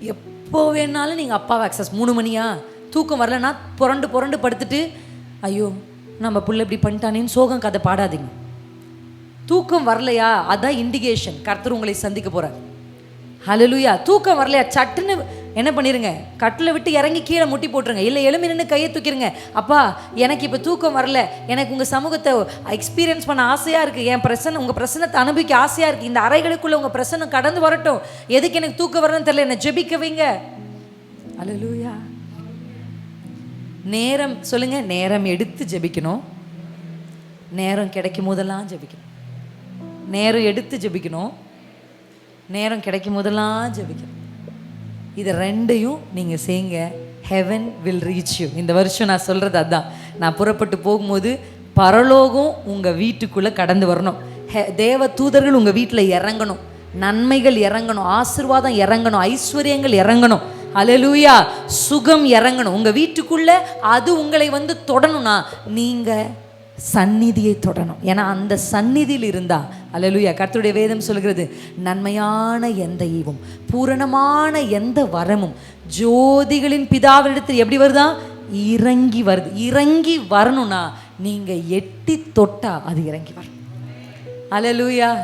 எப்போ வேணாலும் நீங்கள் அப்பாவை அக்சஸ் மூணு மணியா? தூக்கம் வரலன்னா புரண்டு புரண்டு படுத்துட்டு ஐயோ நம்ம புள்ள இப்படி பண்ணிட்டானேன்னு சோகம் கதை பாடாதீங்க. தூக்கம் வரலையா? அதான் இண்டிகேஷன் கர்த்தர் உங்களை சந்திக்க போகிறார் ஹலலுயா தூக்கம் வரலையா? சட்டுன்னு என்ன பண்ணிருங்க? கட்டில் விட்டு இறங்கி கீழே முட்டி போட்டுருங்க. இல்லை எலும்பி நின்று கையை தூக்கிருங்க. அப்பா எனக்கு இப்போ தூக்கம் வரல. எனக்கு உங்கள் சமூகத்தை எக்ஸ்பீரியன்ஸ் பண்ண ஆசையாக இருக்குது என் பிரசனை உங்கள் பிரசனத்தை அனுபவிக்க ஆசையாக இருக்குது இந்த அறைகளுக்குள்ளே உங்கள் பிரசனம் கடந்து வரட்டும். எதுக்கு எனக்கு தூக்கம் வரணும்னு தெரியல. என்னை ஜெபிக்க வைங்க. அலலூயா நேரம் சொல்லுங்க. நேரம் எடுத்து ஜெபிக்கணும். நேரம் கிடைக்கும் போதெல்லாம் ஜெபிக்கணும். நேரம் எடுத்து ஜெபிக்கணும். நேரம் கிடைக்கும் போதெல்லாம் ஜெபிக்கணும். இது ரெண்டையும் நீங்கள் செய்யுங்க ஹெவன் வில் ரீச் யூ இந்த வருஷம் நான் சொல்கிறது அதுதான் நான் புறப்பட்டு போகும்போது பரலோகம் உங்கள் வீட்டுக்குள்ளே கடந்து வரணும். ஹெ தேவ தூதர்கள் உங்கள் வீட்டில் இறங்கணும். நன்மைகள் இறங்கணும். ஆசீர்வாதம் இறங்கணும். ஐஸ்வர்யங்கள் இறங்கணும். அலலூயா சுகம் இறங்கணும். உங்கள் வீட்டுக்குள்ளே அது உங்களை வந்து தொடணும்னா நீங்கள் சந்நிதியை தொடணும். ஏன்னா அந்த சந்நிதியில் இருந்தால் அலலுயா கர்த்தருடைய வேதம் சொல்கிறது நன்மையான எந்த ஈவும் பூரணமான எந்த வரமும் ஜோதிகளின் பிதாவினிடத்தில் எப்படி வருதா? இறங்கி வருது. இறங்கி வரணும்னா நீங்கள் எட்டி தொட்டா அது இறங்கி வரும். அலலுயா